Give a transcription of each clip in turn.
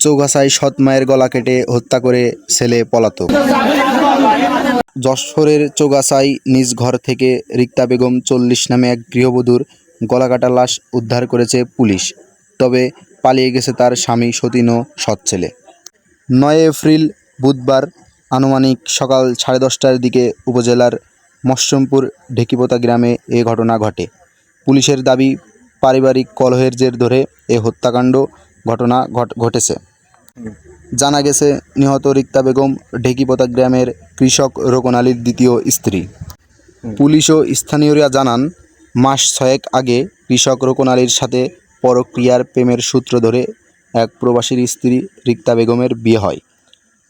চৌগাছায় সৎ মায়ের গলা কেটে হত্যা করে ছেলে পলাতক। যশোরের চৌগাছায় নিজ ঘর থেকে রিক্তা বেগম চল্লিশ নামে এক গৃহবধূর গলাকাটা লাশ উদ্ধার করেছে পুলিশ। তবে পালিয়ে গেছে তার স্বামী সতীন সৎ ছেলে। নয় এপ্রিল বুধবার আনুমানিক সকাল সাড়ে দশটার দিকে উপজেলার মশ্যমপুর ঢেকিপোতা গ্রামে এ ঘটনা ঘটে। পুলিশের দাবি, পারিবারিক কলহের জের ধরে এ হত্যাকাণ্ড ঘটনা ঘট ঘটেছে। জানা গেছে, নিহত রিক্তা বেগম ঢেকিপোতা গ্রামের কৃষক রোকন আলীর দ্বিতীয় স্ত্রী। পুলিশ ও স্থানীয়রা জানান, মাস ছয়েক আগে কৃষক রোকন আলীর সাথে পরক্রিয়ার প্রেমের সূত্র ধরে এক প্রবাসীর স্ত্রী রিক্তা বেগমের বিয়ে হয়।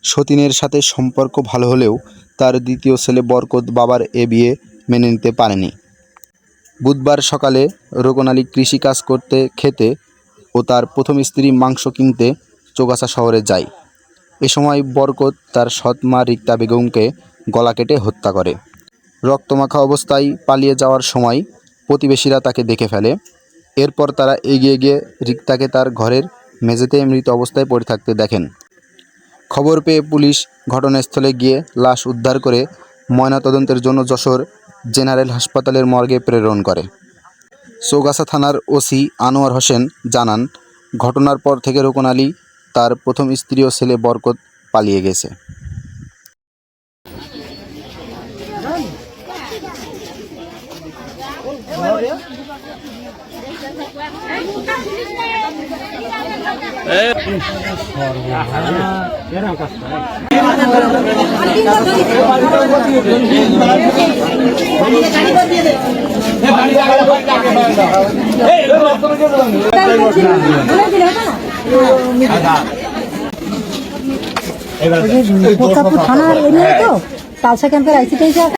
সতীনের সাথে সম্পর্ক ভালো হলেও তার দ্বিতীয় ছেলে বরকত বাবার এ বিয়ে মেনে নিতে পারেনি। বুধবার সকালে রোকন আলী কৃষিকাজ করতে খেতে ও তার প্রথম স্ত্রী মাংস কিনতে চৌগাছা শহরে যায়। এ সময় বরকত তার সৎ মা রিক্তা বেগমকে গলা কেটে হত্যা করে। রক্তমাখা অবস্থায় পালিয়ে যাওয়ার সময় প্রতিবেশীরা তাকে দেখে ফেলে। এরপর তারা এগিয়ে গিয়ে রিক্তাকে তার ঘরের মেঝেতে মৃত অবস্থায় পড়ে থাকতে দেখেন। খবর পেয়ে পুলিশ ঘটনাস্থলে গিয়ে লাশ উদ্ধার করে ময়নাতদন্তের জন্য যশোর জেনারেল হাসপাতালের মর্গে প্রেরণ করে। চৌগাছা থানার ওসি আনোয়ার হোসেন জানান, ঘটনার পর থেকে রোকন আলী তার প্রথম স্ত্রী ও ছেলে বরকত পালিয়ে গেছে প্রতাপপুর থানার এরিয়া তো? তালসা ক্যাম্পের আইসিটি